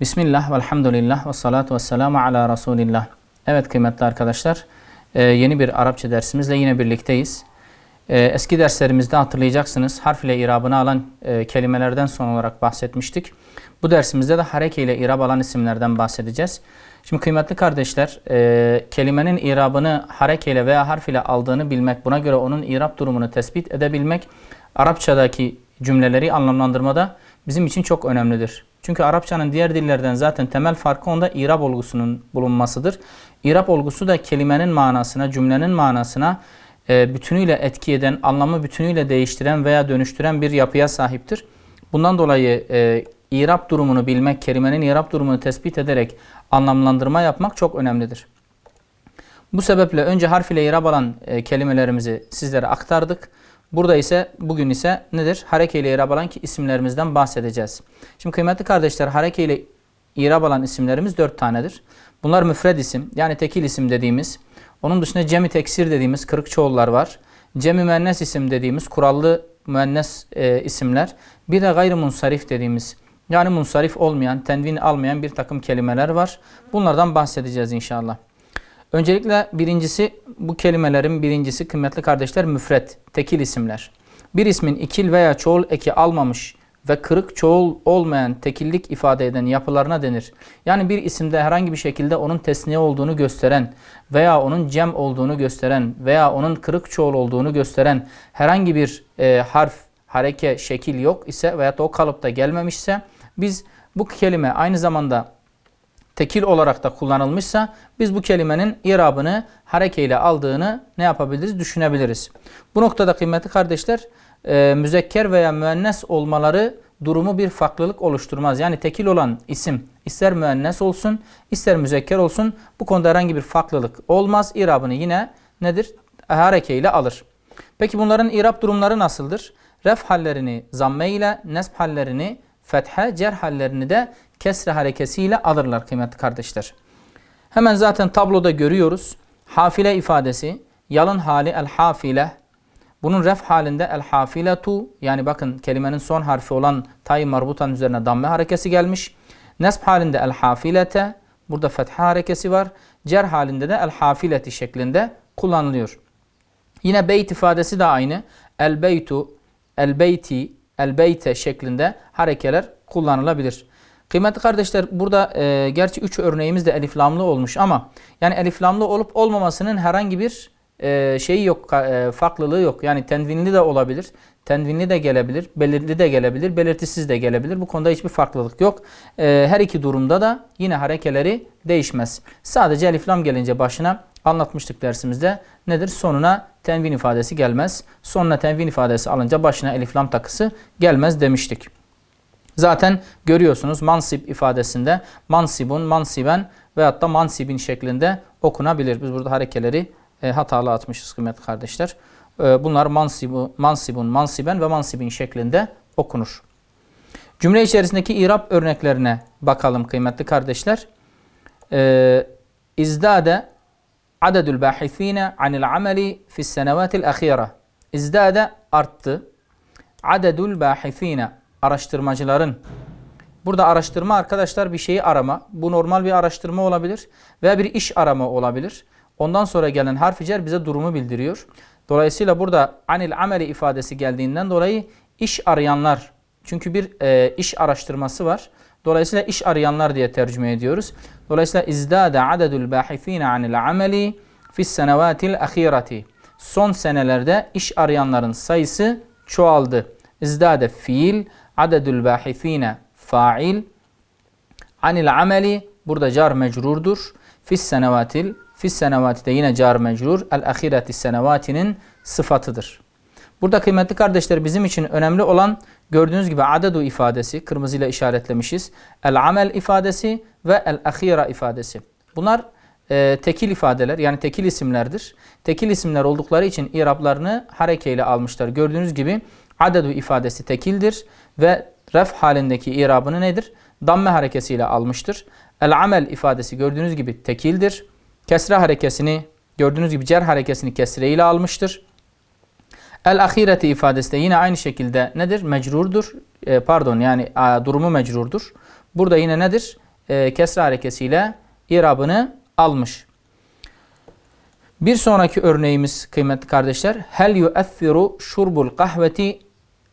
Bismillah, velhamdülillah, ve salatu ve selamu ala Resulillah. Evet kıymetli arkadaşlar, e, yeni bir Arapça dersimizle yine birlikteyiz. E, eski derslerimizde hatırlayacaksınız harf ile irabını alan e, kelimelerden son olarak bahsetmiştik. Bu dersimizde de hareke ile irab alan isimlerden bahsedeceğiz. Şimdi kıymetli kardeşler, kelimenin irabını hareke ile veya harf ile aldığını bilmek, buna göre onun irab durumunu tespit edebilmek, Arapçadaki cümleleri anlamlandırmada bizim için çok önemlidir. Çünkü Arapçanın diğer dillerden zaten temel farkı onda irab olgusunun bulunmasıdır. İrab olgusu da kelimenin manasına, cümlenin manasına e, bütünüyle etki eden, anlamı bütünüyle değiştiren veya dönüştüren bir yapıya sahiptir. Bundan dolayı e, irab durumunu bilmek, kelimenin irab durumunu tespit ederek anlamlandırma yapmak çok önemlidir. Bu sebeple önce harf ile irab alan e, kelimelerimizi sizlere aktardık. Burada ise bugün ise nedir? Hareke ile irab alan ki isimlerimizden bahsedeceğiz. Şimdi kıymetli kardeşler hareke ile irab alan isimlerimiz dört tanedir. Bunlar müfred isim yani tekil isim dediğimiz. Onun dışında cemi teksir dediğimiz kırık çoğullar var. Cemi müennes isim dediğimiz kurallı müennes e, isimler. Bir de gayrı munsarif dediğimiz yani munsarif olmayan, tenvin almayan bir takım kelimeler var. Bunlardan bahsedeceğiz inşallah. Öncelikle birincisi bu kelimelerin birincisi kıymetli kardeşler müfret, tekil isimler. Bir ismin ikil veya çoğul eki almamış ve kırık çoğul olmayan tekillik ifade eden yapılarına denir. Yani bir isimde herhangi bir şekilde onun tesniye olduğunu gösteren veya onun cem olduğunu gösteren veya onun kırık çoğul olduğunu gösteren herhangi bir e, harf, hareke, şekil yok ise veya o kalıpta gelmemişse biz bu kelime aynı zamanda tekil olarak da kullanılmışsa biz bu kelimenin irabını harekeyle aldığını ne yapabiliriz? Düşünebiliriz. Bu noktada kıymetli kardeşler e, müzekker veya müennes olmaları durumu bir farklılık oluşturmaz. Yani tekil olan isim ister müennes olsun ister müzekker olsun bu konuda herhangi bir farklılık olmaz. İrabını yine nedir? Harekeyle alır. Peki bunların irab durumları nasıldır? Ref hallerini zamme ile, nesb hallerini fethe, cer hallerini de kesre harekesiyle alırlar kıymetli kardeşler. Hemen zaten tabloda görüyoruz. Hafile ifadesi, yalın hali el hafile. Bunun ref halinde el hafiletu yani bakın kelimenin son harfi olan tay marbutan üzerine damme harekesi gelmiş. Nesb halinde el hafilete. Burada fetha harekesi var. Cer halinde de el hafileti şeklinde kullanılıyor. Yine beyt ifadesi de aynı. El beytu, el beyti, el beyte şeklinde harekeler kullanılabilir. Kıymetli kardeşler burada e, gerçi 3 örneğimiz de eliflamlı olmuş ama yani eliflamlı olup olmamasının herhangi bir e, şeyi yok, e, farklılığı yok. Yani tenvinli de olabilir, tenvinli de gelebilir, belirli de gelebilir, belirtisiz de gelebilir. Bu konuda hiçbir farklılık yok. E, her iki durumda da yine harekeleri değişmez. Sadece eliflam gelince başına anlatmıştık dersimizde. Nedir? Sonuna tenvin ifadesi gelmez. Sonuna tenvin ifadesi alınca başına eliflam takısı gelmez demiştik. Zaten görüyorsunuz mansip ifadesinde mansibun, mansiben veyahut da mansibin şeklinde okunabilir. Biz burada harekeleri e, hatalı atmışız kıymetli kardeşler. E, bunlar mansibu, mansibun, mansiben ve mansibin şeklinde okunur. Cümle içerisindeki irab örneklerine bakalım kıymetli kardeşler. E, İzdade adedül bahithine anil ameli fis senevatil ahira. İzdade arttı. Adedül bahithine araştırmacıların burada araştırma arkadaşlar bir şeyi arama. Bu normal bir araştırma olabilir veya bir iş arama olabilir. Ondan sonra gelen harf cer bize durumu bildiriyor. Dolayısıyla burada anil ameli ifadesi geldiğinden dolayı iş arayanlar çünkü bir e, iş araştırması var. Dolayısıyla iş arayanlar diye tercüme ediyoruz. Dolayısıyla izdade adedul bahithine anil ameli fis senevatil ahireti. Son senelerde iş arayanların sayısı çoğaldı. İzdade fiil, adedül bahithine fail, anil ameli burada car mecrurdur. Fis senevatil, fis senevati de yine car mecrur. El ahireti senevatinin sıfatıdır. Burada kıymetli kardeşler bizim için önemli olan gördüğünüz gibi adedu ifadesi kırmızıyla işaretlemişiz. El amel ifadesi ve el ahira ifadesi. Bunlar e, tekil ifadeler yani tekil isimlerdir. Tekil isimler oldukları için irablarını harekeyle almışlar. Gördüğünüz gibi adedu ifadesi tekildir ve ref halindeki irabını nedir? Damme harekesiyle almıştır. El amel ifadesi gördüğünüz gibi tekildir. Kesre harekesini gördüğünüz gibi cer harekesini kesre ile almıştır. El ahireti ifadesi de yine aynı şekilde nedir? Mecrurdur. E, pardon yani a, durumu mecrurdur. Burada yine nedir? e, kesra harekesiyle irabını almış. Bir sonraki örneğimiz kıymetli kardeşler. Hel yu'ethiru şurbul kahveti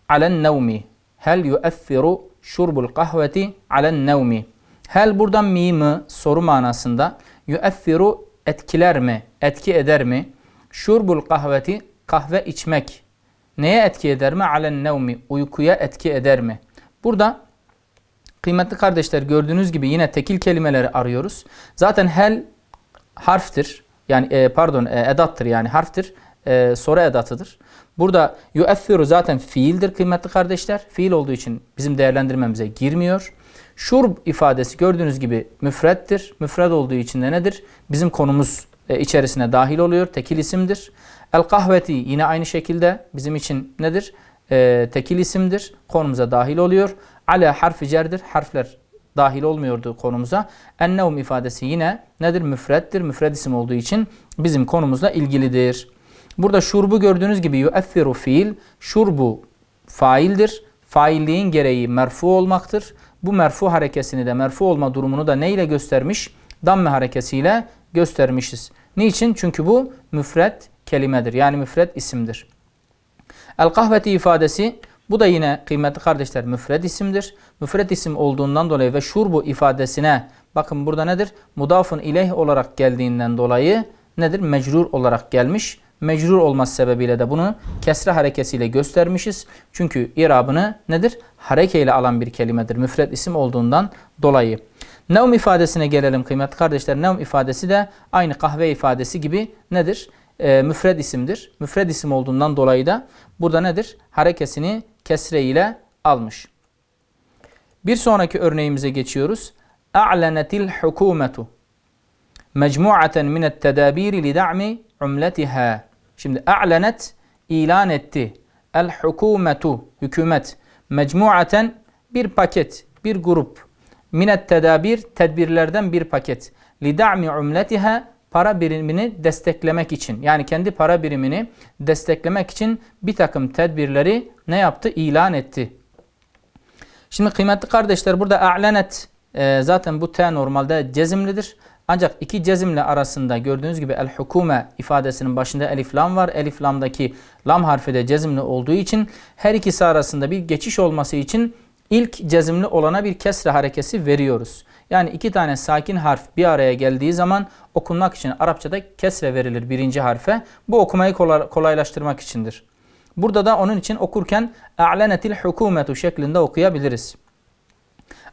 alen nevmi. Hel yu'ethiru şurbul kahveti alen nevmi. Hel buradan mimi soru manasında. Yu'ethiru etkiler mi? Etki eder mi? Şurbul kahveti kahve içmek. Neye etki eder mi? Alen nevmi. Uykuya etki eder mi? Burada kıymetli kardeşler gördüğünüz gibi yine tekil kelimeleri arıyoruz. Zaten hel harftir. Yani e, pardon e, edattır yani harftir. E, soru edatıdır. Burada yu'ethiru zaten fiildir kıymetli kardeşler. Fiil olduğu için bizim değerlendirmemize girmiyor. Şurb ifadesi gördüğünüz gibi müfrettir. Müfred olduğu için de nedir? Bizim konumuz e, içerisine dahil oluyor. Tekil isimdir. El kahveti yine aynı şekilde bizim için nedir? E, tekil isimdir. Konumuza dahil oluyor. Ala harfi cerdir. Harfler dahil olmuyordu konumuza. Ennevm ifadesi yine nedir? Müfrettir. Müfred isim olduğu için bizim konumuzla ilgilidir. Burada şurbu gördüğünüz gibi yu'ethiru fiil. Şurbu faildir. Failliğin gereği merfu olmaktır. Bu merfu harekesini de merfu olma durumunu da neyle göstermiş? Damme harekesiyle göstermişiz. Niçin? Çünkü bu müfret kelimedir. Yani müfret isimdir. El kahveti ifadesi bu da yine kıymetli kardeşler müfred isimdir. Müfred isim olduğundan dolayı ve şurbu ifadesine bakın burada nedir? Mudafın ileyh olarak geldiğinden dolayı nedir? Mecrur olarak gelmiş. Mecrur olması sebebiyle de bunu kesre harekesiyle göstermişiz. Çünkü irabını nedir? Harekeyle alan bir kelimedir. Müfred isim olduğundan dolayı. Nevm ifadesine gelelim kıymetli kardeşler. Nevm ifadesi de aynı kahve ifadesi gibi nedir? E, müfred isimdir. Müfred isim olduğundan dolayı da burada nedir? Harekesini kesre ile almış. Bir sonraki örneğimize geçiyoruz. A'lenetil hukumetu mecmu'aten minet tedabiri li da'mi umletiha. Şimdi a'lenet ilan etti. El hukumetu hükümet mecmu'aten bir paket, bir grup. Minet tedabir tedbirlerden bir paket. Li da'mi umletiha para birimini desteklemek için yani kendi para birimini desteklemek için bir takım tedbirleri ne yaptı? İlan etti. Şimdi kıymetli kardeşler burada a'lenet e, zaten bu T normalde cezimlidir. Ancak iki cezimle arasında gördüğünüz gibi el hukume ifadesinin başında elif lam var. Elif lamdaki lam harfi de cezimli olduğu için her ikisi arasında bir geçiş olması için ilk cezimli olana bir kesre harekesi veriyoruz. Yani iki tane sakin harf bir araya geldiği zaman okunmak için Arapçada kesre verilir birinci harfe. Bu okumayı kolaylaştırmak içindir. Burada da onun için okurken a'lenetil hukumetu şeklinde okuyabiliriz.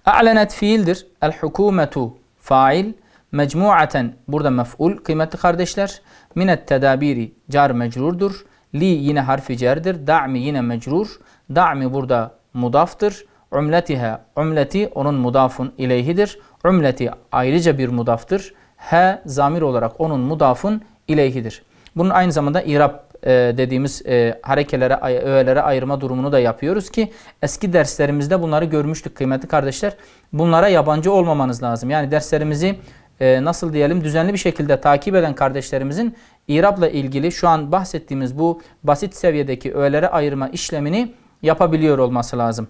A'lenet fiildir. El hukumetu fail. Mecmuaten burada mef'ul kıymetli kardeşler. Minet tedabiri car mecrurdur. Li yine harfi cerdir. Da'mi yine mecrur. Da'mi burada mudaftır. Umletiha umleti onun mudafun ileyhidir. Umleti ayrıca bir mudaftır. He zamir olarak onun mudafun ileyhidir. Bunun aynı zamanda irab e, dediğimiz e, harekelere, öğelere ayırma durumunu da yapıyoruz ki eski derslerimizde bunları görmüştük kıymetli kardeşler. Bunlara yabancı olmamanız lazım. Yani derslerimizi e, nasıl diyelim düzenli bir şekilde takip eden kardeşlerimizin irabla ilgili şu an bahsettiğimiz bu basit seviyedeki öğelere ayırma işlemini yapabiliyor olması lazım.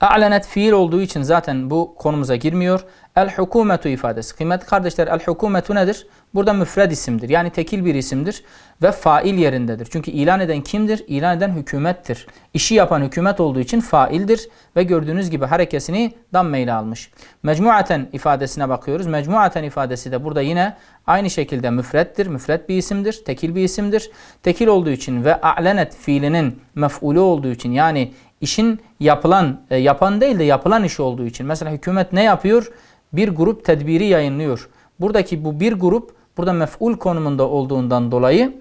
A'lenet fiil olduğu için zaten bu konumuza girmiyor. El hukumetu ifadesi. Kıymetli kardeşler el hukumetu nedir? Burada müfred isimdir. Yani tekil bir isimdir ve fail yerindedir. Çünkü ilan eden kimdir? İlan eden hükümettir. İşi yapan hükümet olduğu için faildir ve gördüğünüz gibi harekesini dammeyle almış. Mecmuaten ifadesine bakıyoruz. Mecmuaten ifadesi de burada yine aynı şekilde müfrettir. Müfret bir isimdir. Tekil bir isimdir. Tekil olduğu için ve a'lenet fiilinin mef'ulü olduğu için yani işin yapılan, e, yapan değil de yapılan iş olduğu için. Mesela hükümet ne yapıyor? Bir grup tedbiri yayınlıyor. Buradaki bu bir grup burada mef'ul konumunda olduğundan dolayı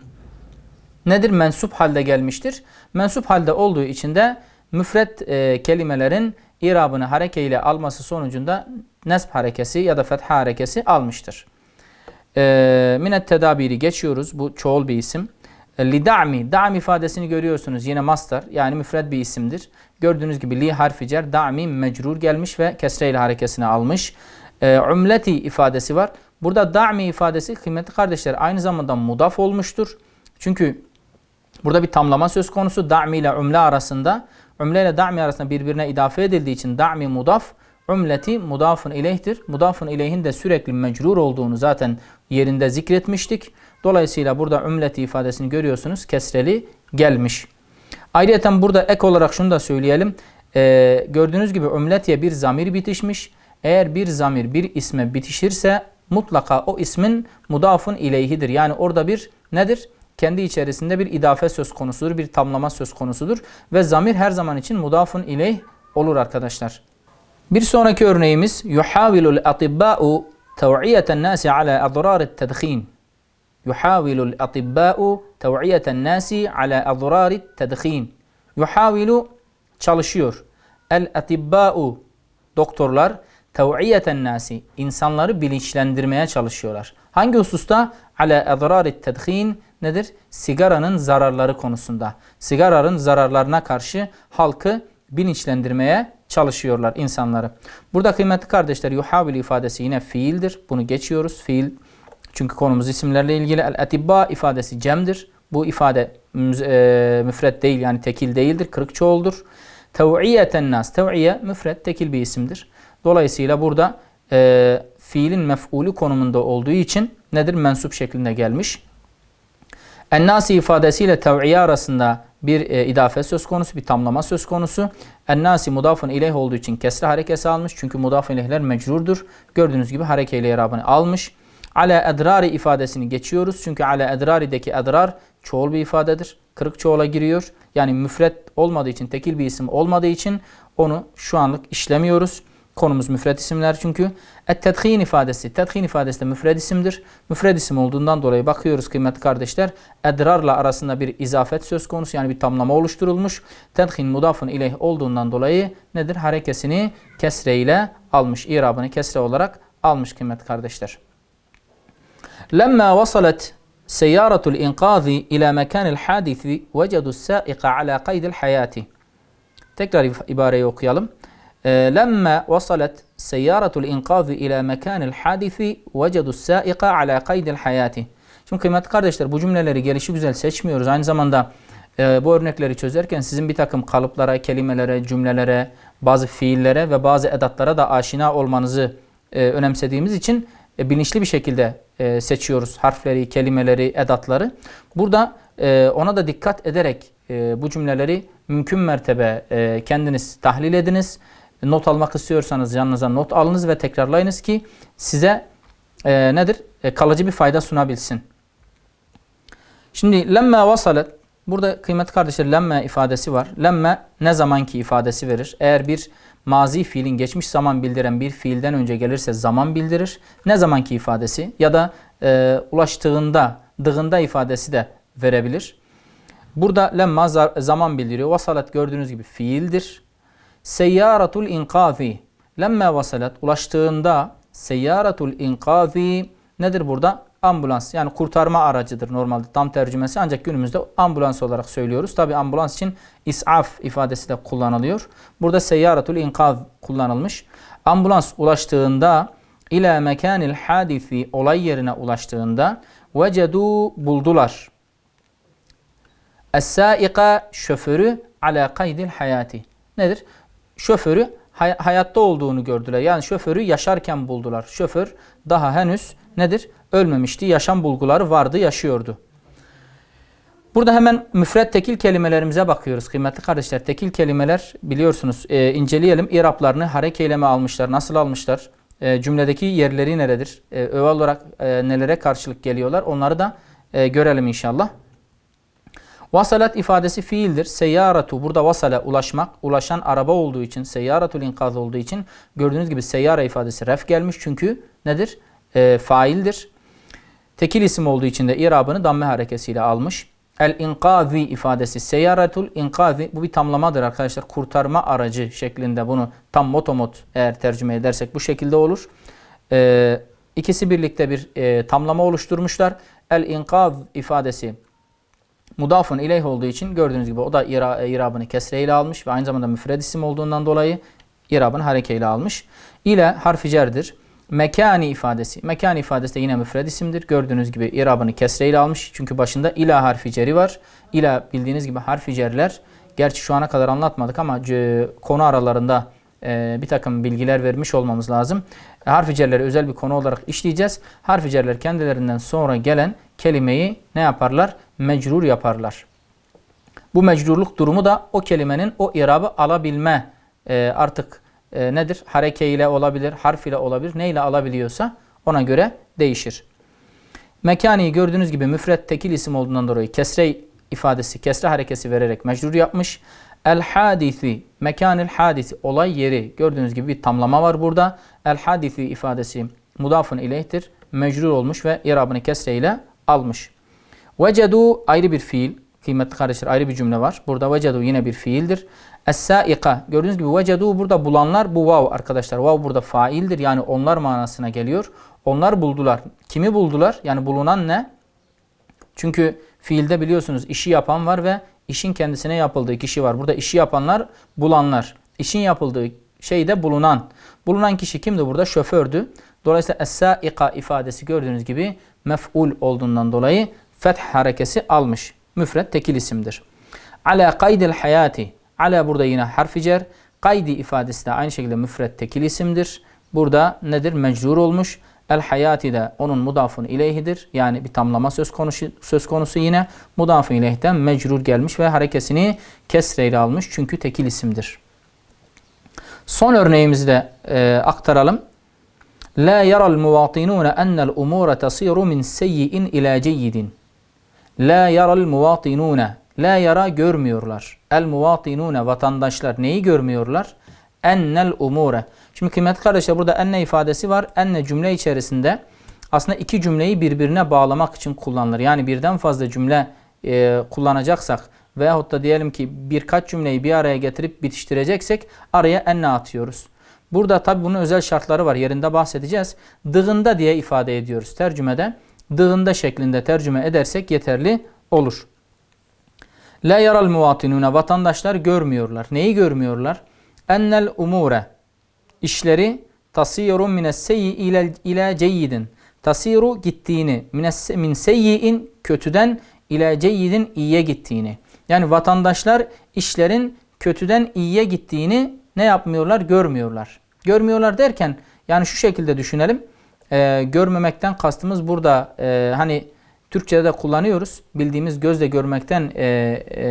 nedir? Mensup halde gelmiştir. Mensup halde olduğu için de müfret e, kelimelerin irabını harekeyle alması sonucunda nesb harekesi ya da fetha harekesi almıştır. E, minet tedabiri geçiyoruz. Bu çoğul bir isim. Lida'mi, da'm ifadesini görüyorsunuz. Yine master yani müfred bir isimdir. Gördüğünüz gibi li harfi cer, da'mi mecrur gelmiş ve kesreyle harekesini almış. E, umleti ifadesi var. Burada da'mi ifadesi kıymetli kardeşler aynı zamanda mudaf olmuştur. Çünkü burada bir tamlama söz konusu. Da'mi ile umle arasında. Umle ile da'mi arasında birbirine idafe edildiği için da'mi mudaf, Umleti mudafun ileyhtir. Mudafun ileyhin de sürekli mecrur olduğunu zaten yerinde zikretmiştik. Dolayısıyla burada umleti ifadesini görüyorsunuz. Kesreli gelmiş. Ayrıca burada ek olarak şunu da söyleyelim. Ee, gördüğünüz gibi umletiye bir zamir bitişmiş. Eğer bir zamir bir isme bitişirse mutlaka o ismin mudafun ileyhidir. Yani orada bir nedir? Kendi içerisinde bir idafe söz konusudur, bir tamlama söz konusudur. Ve zamir her zaman için mudafun ileyh olur arkadaşlar. Bir sonraki örneğimiz yuhavilul atibba'u tev'iyeten nasi ala adrarit tedhin. Yuhavilul atibba'u tev'iyeten nasi ala adrarit tedhin. Yuhavilu çalışıyor. El doktorlar tev'iyeten nasi insanları bilinçlendirmeye çalışıyorlar. Hangi hususta? Ala adrarit tedhin nedir? Sigaranın zararları konusunda. Sigaranın zararlarına karşı halkı bilinçlendirmeye çalışıyorlar insanları. Burada kıymetli kardeşler yuhavil ifadesi yine fiildir. Bunu geçiyoruz. Fiil çünkü konumuz isimlerle ilgili. El etibba ifadesi cemdir. Bu ifade e, müfret değil yani tekil değildir. Kırık çoğuldur. Tev'iyeten nas. Tev'iye müfret tekil bir isimdir. Dolayısıyla burada e, fiilin mef'ulü konumunda olduğu için nedir? Mensup şeklinde gelmiş. Ennasi ifadesiyle tev'iye arasında bir e, idafe söz konusu, bir tamlama söz konusu. Ennasi mudafın ileyh olduğu için kesre harekesi almış. Çünkü mudafın ileyhler mecrurdur. Gördüğünüz gibi harekeyle irabını almış. Ala edrari ifadesini geçiyoruz. Çünkü ala edrarideki edrar çoğul bir ifadedir. Kırık çoğula giriyor. Yani müfret olmadığı için, tekil bir isim olmadığı için onu şu anlık işlemiyoruz. Konumuz müfred isimler çünkü. Et-tedhin ifadesi. Tedhin ifadesi de müfred isimdir. Müfred isim olduğundan dolayı bakıyoruz kıymetli kardeşler. Edrarla arasında bir izafet söz konusu yani bir tamlama oluşturulmuş. Tedhin mudafın ileyh olduğundan dolayı nedir? Harekesini kesre ile almış. İrabını kesre olarak almış kıymetli kardeşler. Lemma vasalet seyyaratul inqazi ila mekanil hadisi vecedu sâika ala kaydil hayati. Tekrar ibareyi okuyalım. لما وصلت سيارة الإنقاذ إلى مكان الحادث وجدوا السائق على قيد الحياة. Şimdi kıymetli kardeşler bu cümleleri gelişi güzel seçmiyoruz. Aynı zamanda e, bu örnekleri çözerken sizin bir takım kalıplara, kelimelere, cümlelere, bazı fiillere ve bazı edatlara da aşina olmanızı e, önemsediğimiz için e, bilinçli bir şekilde e, seçiyoruz harfleri, kelimeleri, edatları. Burada e, ona da dikkat ederek e, bu cümleleri mümkün mertebe e, kendiniz tahlil ediniz not almak istiyorsanız yanınıza not alınız ve tekrarlayınız ki size e, nedir? E, kalıcı bir fayda sunabilsin. Şimdi lemme vasalet burada kıymetli kardeşler lemme ifadesi var. Lemme ne zamanki ifadesi verir. Eğer bir mazi fiilin geçmiş zaman bildiren bir fiilden önce gelirse zaman bildirir. Ne zamanki ifadesi ya da e, ulaştığında, dığında ifadesi de verebilir. Burada lemma zaman bildiriyor. Vasalet gördüğünüz gibi fiildir. Seyyaratul inkazi. Lemme vasalet ulaştığında seyyaratul inkazi nedir burada? Ambulans yani kurtarma aracıdır normalde tam tercümesi ancak günümüzde ambulans olarak söylüyoruz. Tabi ambulans için isaf ifadesi de kullanılıyor. Burada seyyaratul inkaz kullanılmış. Ambulans ulaştığında ila mekanil hadisi olay yerine ulaştığında vecedu buldular. Es-saika şoförü ala kaydil hayati. Nedir? Şoförü hay hayatta olduğunu gördüler. Yani şoförü yaşarken buldular. Şoför daha henüz nedir? Ölmemişti. Yaşam bulguları vardı, yaşıyordu. Burada hemen müfret tekil kelimelerimize bakıyoruz kıymetli kardeşler. Tekil kelimeler biliyorsunuz e, inceleyelim. İraplarını harekeyleme almışlar. Nasıl almışlar? E, cümledeki yerleri neredir? E, övel olarak e, nelere karşılık geliyorlar? Onları da e, görelim inşallah. Vasalat ifadesi fiildir. Seyyaratu burada vasale ulaşmak, ulaşan araba olduğu için, seyyaratul inkaz olduğu için gördüğünüz gibi seyyara ifadesi ref gelmiş. Çünkü nedir? E, faildir. Tekil isim olduğu için de irabını damme harekesiyle almış. El inkazi ifadesi seyyaratul inkazi bu bir tamlamadır arkadaşlar. Kurtarma aracı şeklinde bunu tam motomot eğer tercüme edersek bu şekilde olur. E, ikisi birlikte bir e, tamlama oluşturmuşlar. El inkaz ifadesi mudafın ileyh olduğu için gördüğünüz gibi o da ira, e, irabını kesreyle almış ve aynı zamanda müfred isim olduğundan dolayı irabını harekeyle almış. İle harfi cerdir. Mekani ifadesi. Mekani ifadesi de yine müfred isimdir. Gördüğünüz gibi irabını kesreyle almış. Çünkü başında ila harfi ceri var. İla bildiğiniz gibi harfi cerler. Gerçi şu ana kadar anlatmadık ama konu aralarında e, bir takım bilgiler vermiş olmamız lazım. E, harf cerleri özel bir konu olarak işleyeceğiz. Harf cerler kendilerinden sonra gelen kelimeyi ne yaparlar? Mecrur yaparlar. Bu mecrurluk durumu da o kelimenin o irabı alabilme e, artık e, nedir? Hareke ile olabilir, harf ile olabilir. Neyle alabiliyorsa ona göre değişir. Mekani gördüğünüz gibi müfret tekil isim olduğundan dolayı kesre ifadesi, kesre harekesi vererek mecrur yapmış. El hadisi, mekanil hadisi, olay yeri. Gördüğünüz gibi bir tamlama var burada. El hadisi ifadesi mudafın ileyhtir. Mecrur olmuş ve irabını kesre ile almış. Vecedu ayrı bir fiil. Kıymetli kardeşler ayrı bir cümle var. Burada vecedu yine bir fiildir. Es-saika. Gördüğünüz gibi vecedu burada bulanlar bu vav arkadaşlar. Vav burada faildir. Yani onlar manasına geliyor. Onlar buldular. Kimi buldular? Yani bulunan ne? Çünkü fiilde biliyorsunuz işi yapan var ve işin kendisine yapıldığı kişi var. Burada işi yapanlar bulanlar. İşin yapıldığı şeyde bulunan. Bulunan kişi kimdi burada? Şofördü. Dolayısıyla es-saika ifadesi gördüğünüz gibi mef'ul olduğundan dolayı feth harekesi almış. Müfret tekil isimdir. Ala kaydil hayati. Ala burada yine harfi cer. Kaydi ifadesi de aynı şekilde müfret tekil isimdir. Burada nedir? Mecrur olmuş. El hayati de onun mudafun ileyhidir. Yani bir tamlama söz konusu, söz konusu yine. Mudafun ileyhden mecrur gelmiş ve harekesini kesreyle almış. Çünkü tekil isimdir. Son örneğimizi de e, aktaralım. La yaral muvatinun ennel umura tasiru min seyyi'in ila ceyyidin. La yaral muvatinune. La yara görmüyorlar. El muvatinune vatandaşlar neyi görmüyorlar? Ennel umure. Şimdi kıymetli kardeşler burada enne ifadesi var. Enne cümle içerisinde aslında iki cümleyi birbirine bağlamak için kullanılır. Yani birden fazla cümle e, kullanacaksak veyahut da diyelim ki birkaç cümleyi bir araya getirip bitiştireceksek araya enne atıyoruz. Burada tabi bunun özel şartları var. Yerinde bahsedeceğiz. Dığında diye ifade ediyoruz tercümede. Dığında şeklinde tercüme edersek yeterli olur. La yaral muvatinuna vatandaşlar görmüyorlar. Neyi görmüyorlar? Ennel umure işleri tasirun mines seyyi ile ila ceyyidin. Tasiru gittiğini mines min seyyiin kötüden ila ceyyidin iyiye gittiğini. Yani vatandaşlar işlerin kötüden iyiye gittiğini ne yapmıyorlar? Görmüyorlar. Görmüyorlar derken yani şu şekilde düşünelim. Ee, görmemekten kastımız burada e, hani Türkçe'de de kullanıyoruz. Bildiğimiz gözle görmekten e, e,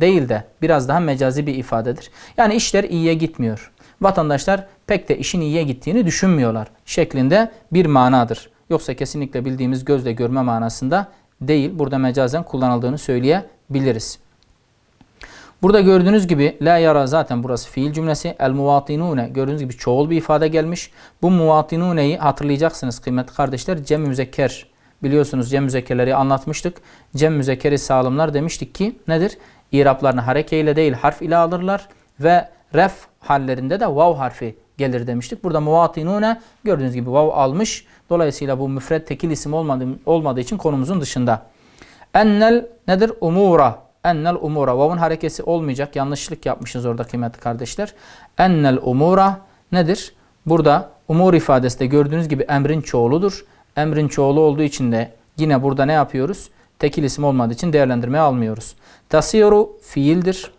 değil de biraz daha mecazi bir ifadedir. Yani işler iyiye gitmiyor. Vatandaşlar pek de işin iyiye gittiğini düşünmüyorlar şeklinde bir manadır. Yoksa kesinlikle bildiğimiz gözle görme manasında değil. Burada mecazen kullanıldığını söyleyebiliriz. Burada gördüğünüz gibi la yara zaten burası fiil cümlesi. El muvatinune gördüğünüz gibi çoğul bir ifade gelmiş. Bu muvatinune'yi hatırlayacaksınız kıymetli kardeşler. Cem müzekker biliyorsunuz cem müzekkerleri anlatmıştık. Cem müzekkeri sağlamlar demiştik ki nedir? İraplarını hareke ile değil harf ile alırlar ve ref hallerinde de vav harfi gelir demiştik. Burada muvatinune gördüğünüz gibi vav almış. Dolayısıyla bu müfred tekil isim olmadığı, olmadığı için konumuzun dışında. Ennel nedir? Umura. Ennel umura. Vav'ın harekesi olmayacak. Yanlışlık yapmışız orada kıymetli kardeşler. Ennel umura nedir? Burada umur ifadesi de gördüğünüz gibi emrin çoğuludur. Emrin çoğulu olduğu için de yine burada ne yapıyoruz? Tekil isim olmadığı için değerlendirmeye almıyoruz. Tasiru fiildir.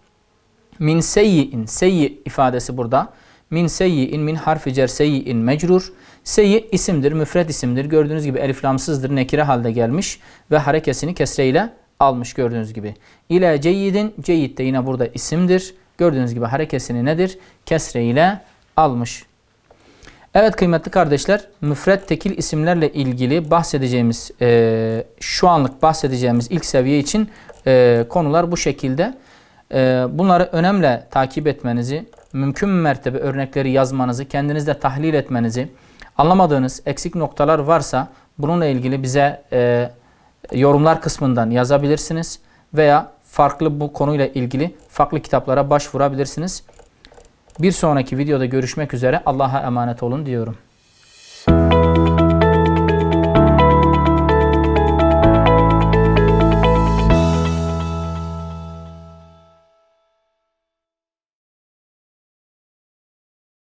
Min seyyi'in. Seyyi ifadesi burada. Min seyyi'in min harfi cer seyyi'in mecrur. Seyyi isimdir, müfred isimdir. Gördüğünüz gibi eliflamsızdır, nekire halde gelmiş ve harekesini kesreyle almış gördüğünüz gibi. İle ceyyidin, ceyyid de yine burada isimdir. Gördüğünüz gibi harekesini nedir? Kesre ile almış. Evet kıymetli kardeşler, müfred tekil isimlerle ilgili bahsedeceğimiz, e, şu anlık bahsedeceğimiz ilk seviye için e, konular bu şekilde. E, bunları önemli takip etmenizi, mümkün mertebe örnekleri yazmanızı, kendinizde tahlil etmenizi, anlamadığınız eksik noktalar varsa bununla ilgili bize e, yorumlar kısmından yazabilirsiniz veya farklı bu konuyla ilgili farklı kitaplara başvurabilirsiniz. Bir sonraki videoda görüşmek üzere. Allah'a emanet olun diyorum.